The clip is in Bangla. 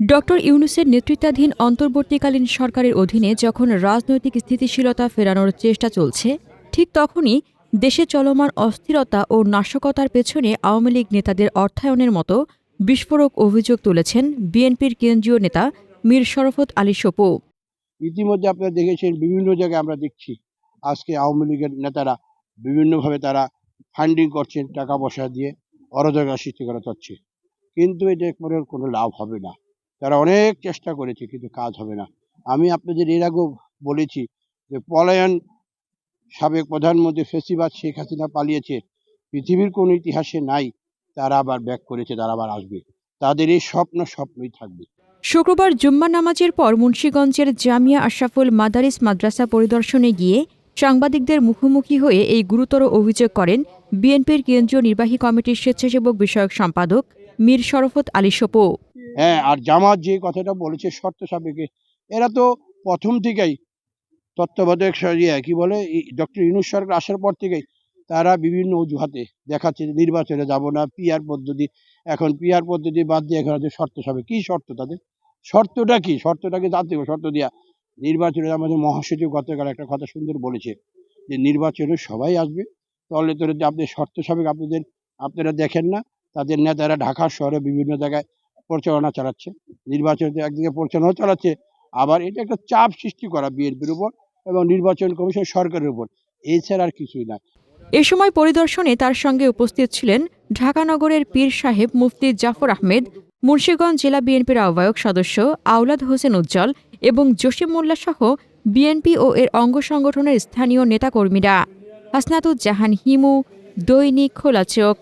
ডক্টর ইউনুসের নেতৃত্বাধীন অন্তর্বর্তীকালীন সরকারের অধীনে যখন রাজনৈতিক স্থিতিশীলতা ফেরানোর চেষ্টা চলছে, ঠিক তখনই দেশে চলমান অস্থিরতা ও নাশকতার পেছনে আওয়ামী লীগ নেতাদের অর্থায়নের মতো বিস্ফোরক অভিযোগ তুলেছেন বিএনপির কেন্দ্রীয় নেতা মীর শরফত আলী সপু। ইতিমধ্যে আপনারা দেখেছেন বিভিন্ন জায়গায় আমরা দেখছি আজকে আওয়ামী লীগের নেতারা বিভিন্নভাবে তারা ফান্ডিং করছেন টাকা পয়সা দিয়ে, অরাজকতা সৃষ্টি করা চাচ্ছে কিন্তু এটা করে কোনো লাভ হবে না। তারা অনেক চেষ্টা করেছে, কিন্তু কাজ হবে না। আমি আপনাদের এর আগেও বলেছি যে পলায়ন সাবেক প্রধানমন্ত্রী ফেসিবাদ শেখ হাসিনা পালিয়েছে, পৃথিবীর কোনো ইতিহাসে নাই, তারা আবার ব্যাক করেছে, তারা আবার আসবে। তাদের এই স্বপ্ন স্বপ্নই থাকবে। শুক্রবার জুম্মা নামাজের পর মুন্সীগঞ্জের জামিয়া আশরাফুল মাদারিস মাদ্রাসা পরিদর্শনে গিয়ে সাংবাদিকদের মুখোমুখি হয়ে এই গুরুতর অভিযোগ করেন বিএনপির কেন্দ্রীয় নির্বাহী কমিটির স্বেচ্ছাসেবক বিষয়ক সম্পাদক মীর শরফত আলী সপু। হ্যাঁ আর জামাত যে কথাটা বলেছে শর্ত সাপেক্ষে, এরা তো প্রথম থেকেই তত্ত্বাবধায়ক ইয়ে কি বলে ডক্টর ইউনুস সরকার আসার পর থেকেই তারা বিভিন্ন অজুহাতে দেখাচ্ছে যে নির্বাচনে যাব না পিআর পদ্ধতি, এখন পিআর পদ্ধতি বাদ দিয়ে এখন শর্ত সাপেক্ষ, কি শর্ত তাদের? শর্তটা কি? শর্তটাকে জানতে হবে, শর্ত দিয়া। নির্বাচনে আমাদের মহাসচিব গতকাল একটা কথা সুন্দর বলেছে যে নির্বাচনে সবাই আসবে, তলে তো যদি আপনি শর্ত সাপেক্ষ, আপনাদের, আপনারা দেখেন না, তাদের নেতারা ঢাকা শহরে বিভিন্ন জায়গায় প্রচারণা চালাচ্ছে, নির্বাচন একদিকে প্রচারণা চালাচ্ছে, আবার এটা একটা চাপ সৃষ্টি করা বিএনপির উপর এবং নির্বাচন কমিশন সরকারের উপর। এছাড়া আর কিছুই না এ সময় পরিদর্শনে তার সঙ্গে উপস্থিত ছিলেন ঢাকা নগরের পীর সাহেব মুফতি জাফর আহমেদ, মুন্সীগঞ্জ জেলা বিএনপির আহ্বায়ক সদস্য আওলাদ হোসেন উজ্জ্বল এবং জসিম মোল্লা সহ বিএনপি ও এর অঙ্গ সংগঠনের স্থানীয় নেতাকর্মীরা। হাসনাতুজ্জাহান হিমু, দৈনিক খোলা চোখ